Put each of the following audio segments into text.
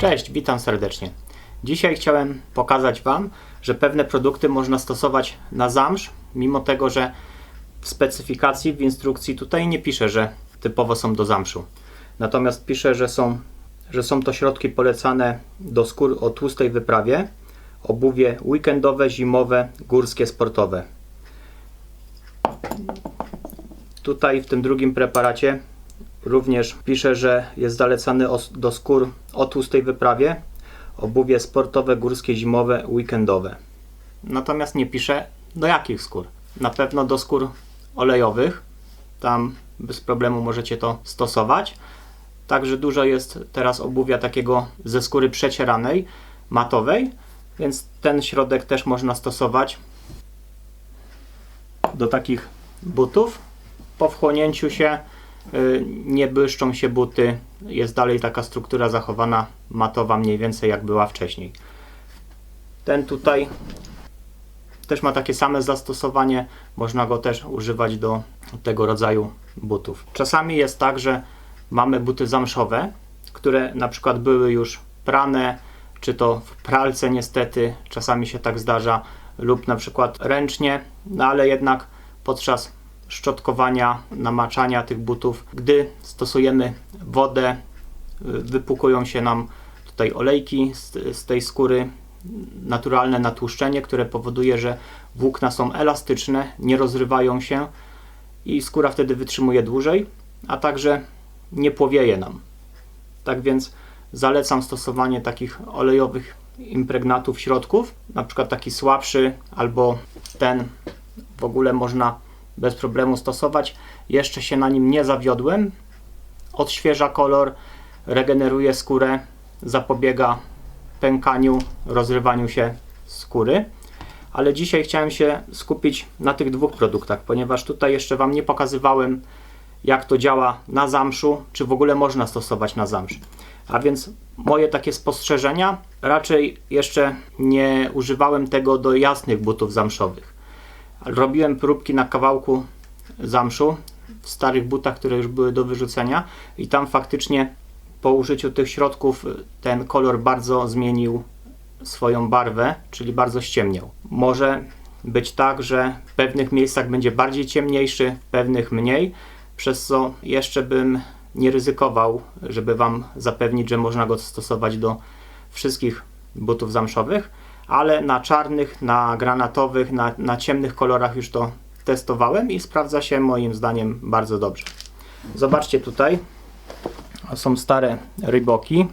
Cześć, witam serdecznie. Dzisiaj chciałem pokazać Wam, że pewne produkty można stosować na zamrz, mimo tego, że w specyfikacji, w instrukcji tutaj nie pisze, że typowo są do zamszu. Natomiast pisze, że są, że są to środki polecane do skór o tłustej wyprawie, obuwie weekendowe, zimowe, górskie, sportowe. Tutaj w tym drugim preparacie również pisze, że jest zalecany do skór o tłustej wyprawie, obuwie sportowe, górskie, zimowe, weekendowe. Natomiast nie pisze do jakich skór. Na pewno do skór olejowych. Tam bez problemu możecie to stosować. Także dużo jest teraz obuwia takiego ze skóry przecieranej, matowej, więc ten środek też można stosować do takich butów. Po wchłonięciu się nie błyszczą się buty, jest dalej taka struktura zachowana matowa mniej więcej jak była wcześniej. Ten tutaj też ma takie same zastosowanie, można go też używać do tego rodzaju butów. Czasami jest tak, że mamy buty zamszowe, które na przykład były już prane, czy to w pralce niestety, czasami się tak zdarza, lub na przykład ręcznie, no ale jednak podczas szczotkowania, namaczania tych butów, gdy stosujemy wodę, y, wypukują się nam tutaj olejki z, z tej skóry, naturalne natłuszczenie, które powoduje, że włókna są elastyczne, nie rozrywają się i skóra wtedy wytrzymuje dłużej, a także nie płowieje nam. Tak więc zalecam stosowanie takich olejowych impregnatów środków, na przykład taki słabszy albo ten w ogóle można bez problemu stosować. Jeszcze się na nim nie zawiodłem. Odświeża kolor, regeneruje skórę, zapobiega pękaniu, rozrywaniu się skóry. Ale dzisiaj chciałem się skupić na tych dwóch produktach, ponieważ tutaj jeszcze Wam nie pokazywałem, jak to działa na zamszu, czy w ogóle można stosować na zamsz. A więc moje takie spostrzeżenia, raczej jeszcze nie używałem tego do jasnych butów zamszowych. Robiłem próbki na kawałku zamszu w starych butach, które już były do wyrzucenia i tam faktycznie po użyciu tych środków ten kolor bardzo zmienił swoją barwę, czyli bardzo ściemniał. Może być tak, że w pewnych miejscach będzie bardziej ciemniejszy, w pewnych mniej, przez co jeszcze bym nie ryzykował, żeby Wam zapewnić, że można go stosować do wszystkich butów zamszowych, ale na czarnych, na granatowych, na, na ciemnych kolorach już to testowałem i sprawdza się moim zdaniem bardzo dobrze. Zobaczcie tutaj, są stare ryboki.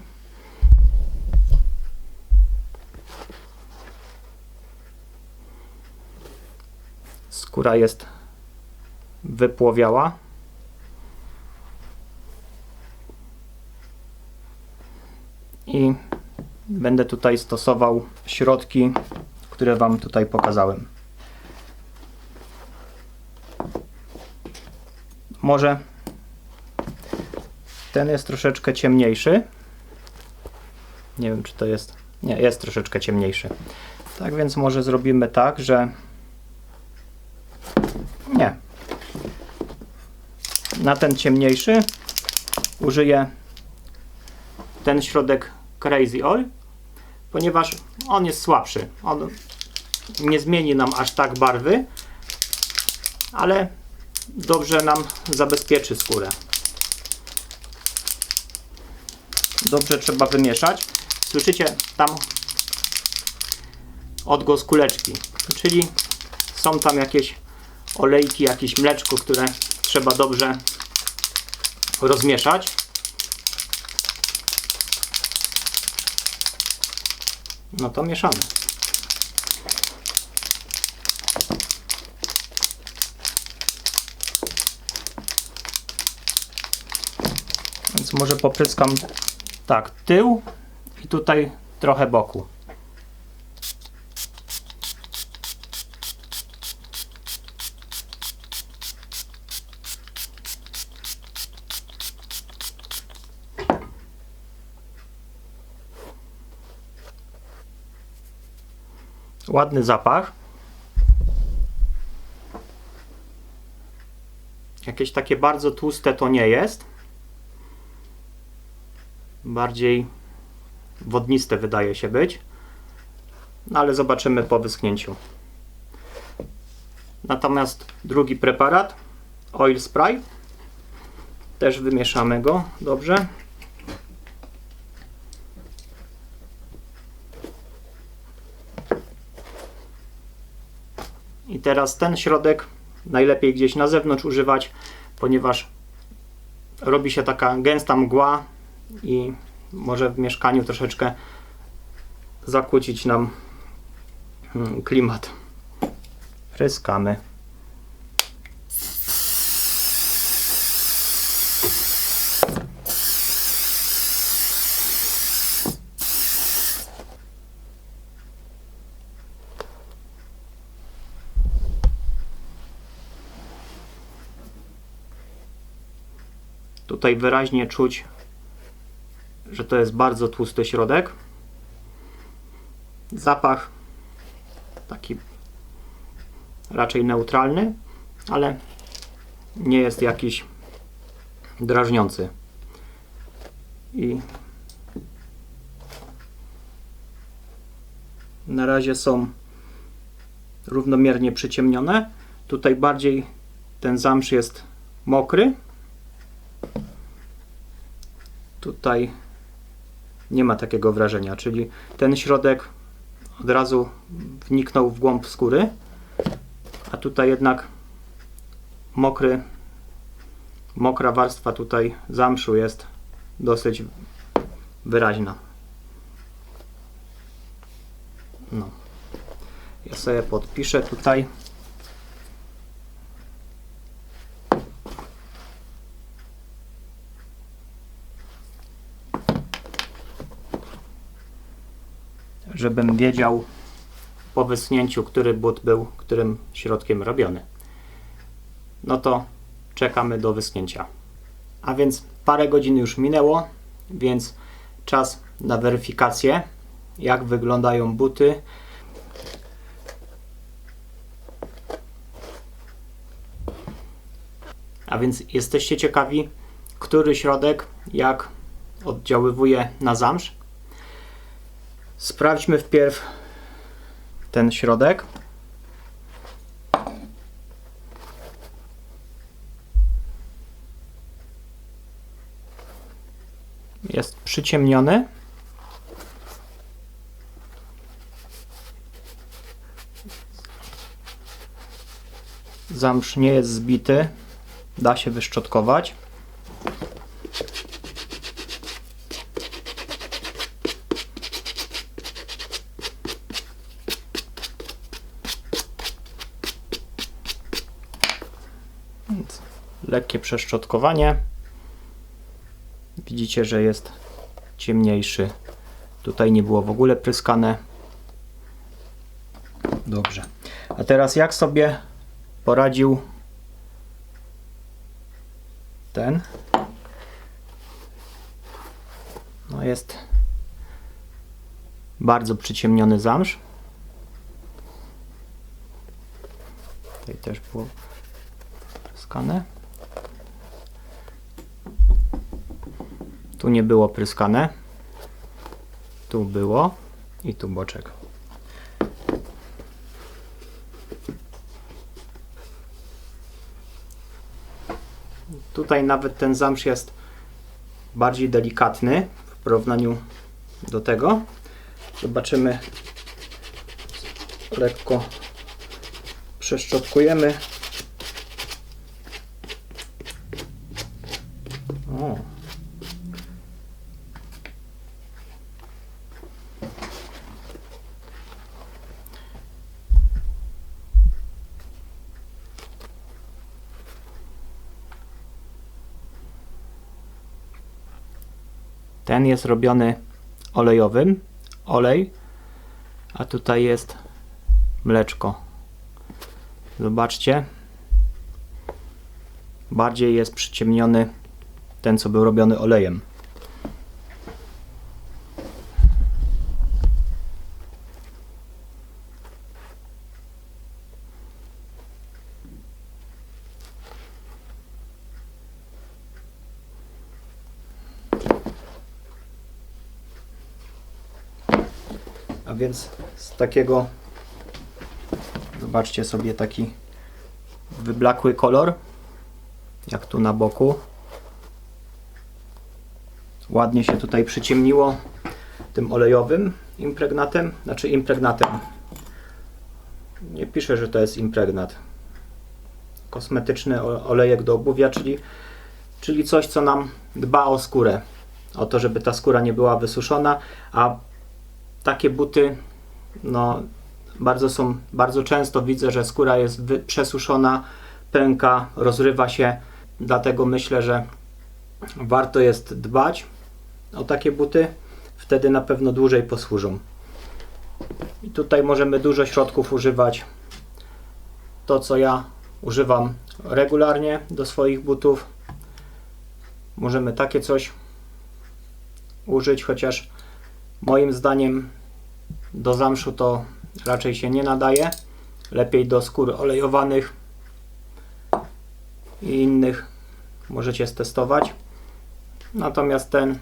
Skóra jest wypłowiała. I będę tutaj stosował środki, które Wam tutaj pokazałem. Może ten jest troszeczkę ciemniejszy. Nie wiem, czy to jest. Nie, jest troszeczkę ciemniejszy. Tak więc może zrobimy tak, że. Nie. Na ten ciemniejszy użyję ten środek Crazy Oil, ponieważ on jest słabszy. On nie zmieni nam aż tak barwy, ale dobrze nam zabezpieczy skórę. Dobrze trzeba wymieszać. Słyszycie tam odgłos kuleczki, czyli są tam jakieś olejki, jakieś mleczko, które trzeba dobrze rozmieszać. No to mieszamy. Więc może popryskam tak tył i tutaj trochę boku. Ładny zapach. Jakieś takie bardzo tłuste to nie jest. Bardziej wodniste wydaje się być. No ale zobaczymy po wyschnięciu. Natomiast drugi preparat, oil spray, też wymieszamy go dobrze. Teraz ten środek najlepiej gdzieś na zewnątrz używać, ponieważ robi się taka gęsta mgła i może w mieszkaniu troszeczkę zakłócić nam mm, klimat. Pryskamy. Tutaj wyraźnie czuć, że to jest bardzo tłusty środek. Zapach taki raczej neutralny, ale nie jest jakiś drażniący. I na razie są równomiernie przyciemnione. Tutaj bardziej ten zamsz jest mokry. Tutaj nie ma takiego wrażenia, czyli ten środek od razu wniknął w głąb skóry, a tutaj jednak mokry, mokra warstwa tutaj zamszu jest dosyć wyraźna. No. Ja sobie podpiszę tutaj. Żebym wiedział po wyschnięciu, który but był którym środkiem robiony. No to czekamy do wyschnięcia. A więc parę godzin już minęło, więc czas na weryfikację, jak wyglądają buty. A więc jesteście ciekawi, który środek jak oddziaływuje na zamsz. Sprawdźmy wpierw ten środek. Jest przyciemniony. Zamsz nie jest zbity. Da się wyszczotkować. Więc lekkie przeszczotkowanie. Widzicie, że jest ciemniejszy. Tutaj nie było w ogóle pryskane. Dobrze. A teraz jak sobie poradził ten? No jest bardzo przyciemniony zamsz. Tutaj też było pryskane. Tu nie było pryskane. Tu było i tu boczek. Tutaj nawet ten zamsz jest bardziej delikatny w porównaniu do tego. Zobaczymy. Lekko przeszczotkujemy. Ten jest robiony olejowym, olej, a tutaj jest mleczko. Zobaczcie, bardziej jest przyciemniony ten, co był robiony olejem. Więc z takiego zobaczcie sobie taki wyblakły kolor jak tu na boku. Ładnie się tutaj przyciemniło tym olejowym impregnatem, znaczy impregnatem. Nie piszę, że to jest impregnat. Kosmetyczny olejek do obuwia, czyli, czyli coś, co nam dba o skórę. O to, żeby ta skóra nie była wysuszona, a takie buty no, bardzo są, bardzo często widzę, że skóra jest przesuszona, pęka, rozrywa się, dlatego myślę, że warto jest dbać o takie buty, wtedy na pewno dłużej posłużą. I tutaj możemy dużo środków używać. To, co ja używam regularnie do swoich butów, możemy takie coś użyć, chociaż moim zdaniem do zamszu to raczej się nie nadaje. Lepiej do skór olejowanych i innych możecie stestować. Natomiast ten,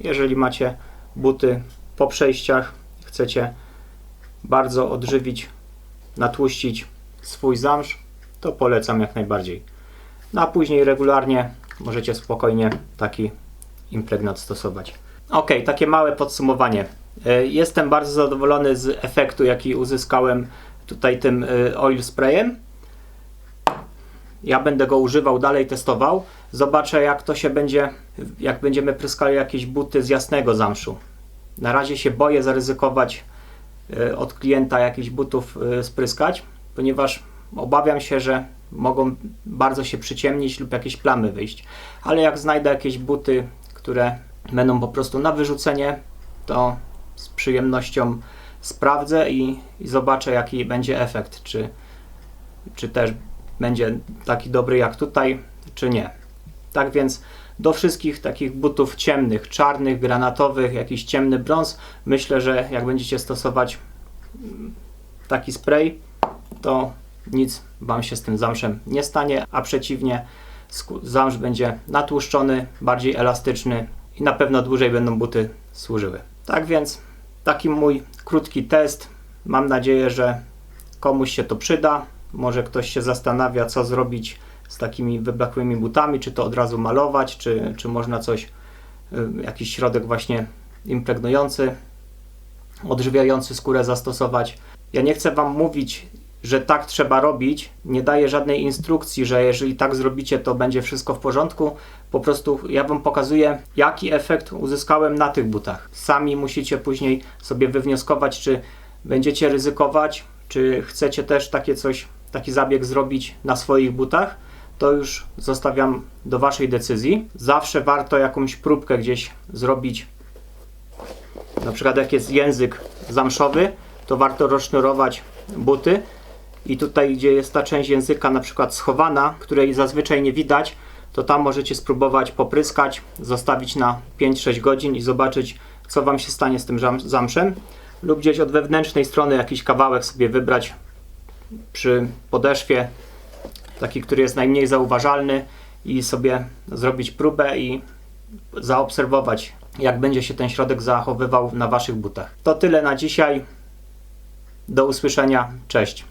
jeżeli macie buty po przejściach, chcecie bardzo odżywić, natłuścić swój zamsz, to polecam jak najbardziej. No a później regularnie możecie spokojnie taki impregnat stosować. Ok, takie małe podsumowanie. E, Jestem bardzo zadowolony z efektu, jaki uzyskałem tutaj tym e, oil sprayem. Ja będę go używał dalej, testował. Zobaczę, jak to się będzie, jak będziemy pryskali jakieś buty z jasnego zamszu. Na razie się boję zaryzykować e, od klienta jakichś butów spryskać, ponieważ obawiam się, że mogą bardzo się przyciemnić lub jakieś plamy wyjść. Ale jak znajdę jakieś buty, które będą po prostu na wyrzucenie, to z przyjemnością sprawdzę i, i zobaczę, jaki będzie efekt. Czy, czy też będzie taki dobry jak tutaj, czy nie. Tak więc do wszystkich takich butów ciemnych, czarnych, granatowych, jakiś ciemny brąz, myślę, że jak będziecie stosować taki spray, to nic Wam się z tym zamszem nie stanie, a przeciwnie, zamsz będzie natłuszczony, bardziej elastyczny i na pewno dłużej będą buty służyły. Tak więc taki mój krótki test. Mam nadzieję, że komuś się to przyda. Może ktoś się zastanawia, co zrobić z takimi wyblakłymi butami, czy to od razu malować, czy, czy można coś, y, jakiś środek właśnie impregnujący, odżywiający skórę zastosować. Ja nie chcę Wam mówić, że tak trzeba robić, nie daję żadnej instrukcji, że jeżeli tak zrobicie, to będzie wszystko w porządku. Po prostu ja Wam pokazuję, jaki efekt uzyskałem na tych butach. Sami musicie później sobie wywnioskować, czy będziecie ryzykować, czy chcecie też takie coś, taki zabieg zrobić na swoich butach. To już zostawiam do Waszej decyzji. Zawsze warto jakąś próbkę gdzieś zrobić. Na przykład jak jest język zamszowy, to warto rozsznurować buty i tutaj, gdzie jest ta część języka na przykład schowana, której zazwyczaj nie widać, to tam możecie spróbować popryskać, zostawić na 5-6 godzin i zobaczyć, co Wam się stanie z tym zam- zamszem. Lub gdzieś od wewnętrznej strony jakiś kawałek sobie wybrać przy podeszwie, taki, który jest najmniej zauważalny i sobie zrobić próbę i zaobserwować, jak będzie się ten środek zachowywał na Waszych butach. To tyle na dzisiaj. Do usłyszenia. Cześć.